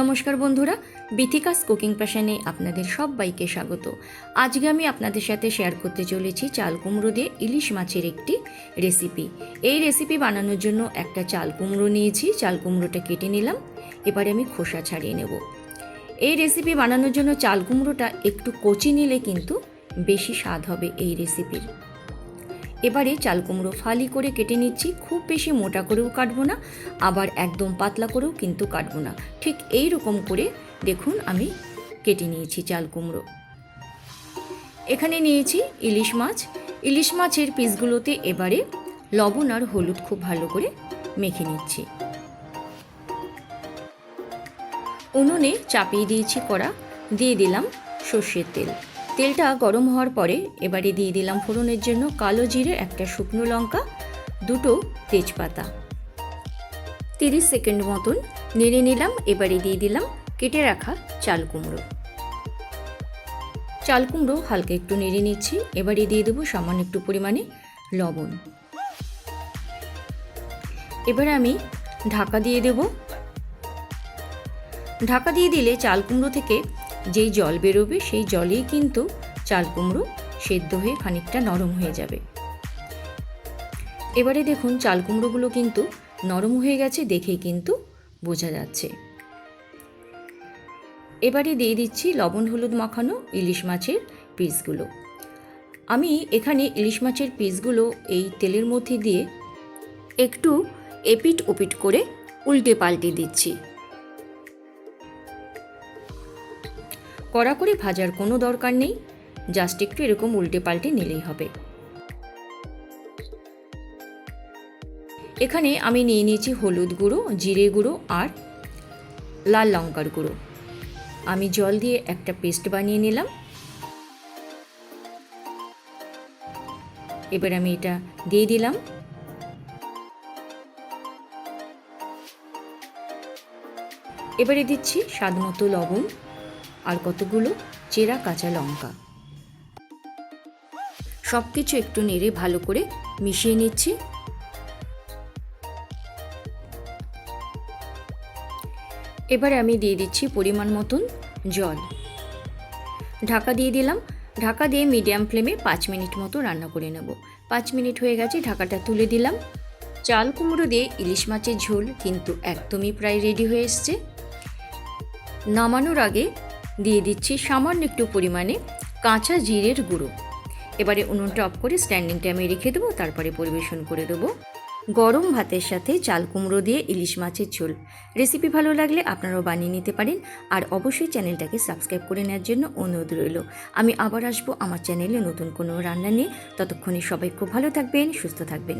নমস্কার বন্ধুরা, বিথিকাস কুকিং প্যাশনে আপনাদের সবাইকে স্বাগত। আজকে আমি আপনাদের সাথে শেয়ার করতে চলেছি চাল কুমড়ো দিয়ে ইলিশ মাছের একটি রেসিপি। এই রেসিপি বানানোর জন্য একটা চাল কুমড়ো নিয়েছি, চাল কুমড়োটা কেটে নিলাম, এবারে আমি খোসা ছাড়িয়ে নেব। এই রেসিপি বানানোর জন্য চাল কুমড়োটা একটু কচি নিলে কিন্তু বেশি স্বাদ হবে এই রেসিপির। এবারে চাল কুমড়ো ফালি করে কেটে নিচ্ছি। খুব বেশি মোটা করেও কাটবো না, আবার একদম পাতলা করেও কিন্তু কাটবো না। ঠিক এই রকম করে দেখুন আমি কেটে নিয়েছি চাল কুমড়ো। এখানে নিয়েছি ইলিশ মাছ। ইলিশ মাছের পিসগুলোতে এবারে লবণ আর হলুদ খুব ভালো করে মেখে নিচ্ছি। উনুনে চাপিয়ে দিয়েছি কড়া, দিয়ে দিলাম সর্ষের তেল। তেলটা গরম হওয়ার পরে এবারে দিয়ে দিলাম ফোড়নের জন্য কালো জিরে একটা শুকনো লঙ্কা, দুটো তেজপাতা। তিরিশ সেকেন্ড মতন নেড়ে নিলাম, এবারে দিয়ে দিলাম কেটে রাখা চাল কুমড়ো। চাল কুমড়ো হালকা একটু নেড়ে নিচ্ছি, এবারে দিয়ে দেবো সামান্য একটু পরিমাণে লবণ। এবারে আমি ঢাকা দিয়ে দেব। ঢাকা দিয়ে দিলে চাল কুমড়ো থেকে যেই জল বেরোবে, সেই জলেই কিন্তু চাল কুমড়ো সেদ্ধ হয়ে খানিকটা নরম হয়ে যাবে। এবারে দেখুন চাল কুমড়োগুলো কিন্তু নরম হয়ে গেছে দেখেই কিন্তু বোঝা যাচ্ছে। এবারে দিয়ে দিচ্ছি লবণ, হলুদ মাখানো ইলিশ মাছের পিসগুলো। আমি এখানে ইলিশ মাছের পিসগুলো এই তেলের মধ্যে দিয়ে একটু এপিট ওপিট করে উল্টে পাল্টে দিচ্ছি। কড়া করে ভাজার কোনো দরকার নেই। জাস্ট একটু এরকম উল্টে পাল্টে নিলেই হবে। এখানে আমি নিয়ে নিয়েছি হলুদ গুঁড়ো, জিরে গুঁড়ো আর লাল লঙ্কার গুঁড়ো। আমি জল দিয়ে একটা পেস্ট বানিয়ে নিলাম। এবার আমি এটা দিয়ে দিলাম। এবারে দিচ্ছি স্বাদ মতো লবণ। আর কতগুলো? চেরা, কাঁচা লঙ্কা। সব কিছু একটু নেড়ে ভালো করে মিশিয়ে নিচ্ছি। এবারে আমি দিয়ে দিচ্ছি পরিমাণ মতন জল। ঢাকা দিয়ে দিলাম। ঢাকা দিয়ে মিডিয়াম ফ্লেমে পাঁচ মিনিট মতো রান্না করে নেব। পাঁচ মিনিট হয়ে গেছে, ঢাকাটা তুলে দিলাম। চাল কুমড়ো দিয়ে ইলিশ মাছের ঝোল কিন্তু একদমই প্রায় রেডি হয়ে এসছে। নামানোর আগে দিয়ে দিচ্ছি সামান্য একটু পরিমাণে কাঁচা জিরের গুঁড়ো। এবারে উনুনটা অফ করে স্ট্যান্ডিং টাইমে রেখে দেবো, তারপরে পরিবেশন করে দেবো। গরম ভাতের সাথে চাল কুমড়ো দিয়ে ইলিশ মাছের ঝোল। রেসিপি ভালো লাগলে আপনারাও বানিয়ে নিতে পারেন, আর অবশ্যই চ্যানেলটাকে সাবস্ক্রাইব করে নেওয়ার জন্য অনুরোধ রইল। আমি আবার আসব আমার চ্যানেলে নতুন কোনো রান্না নিয়ে। ততক্ষণে সবাই খুব ভালো থাকবেন, সুস্থ থাকবেন।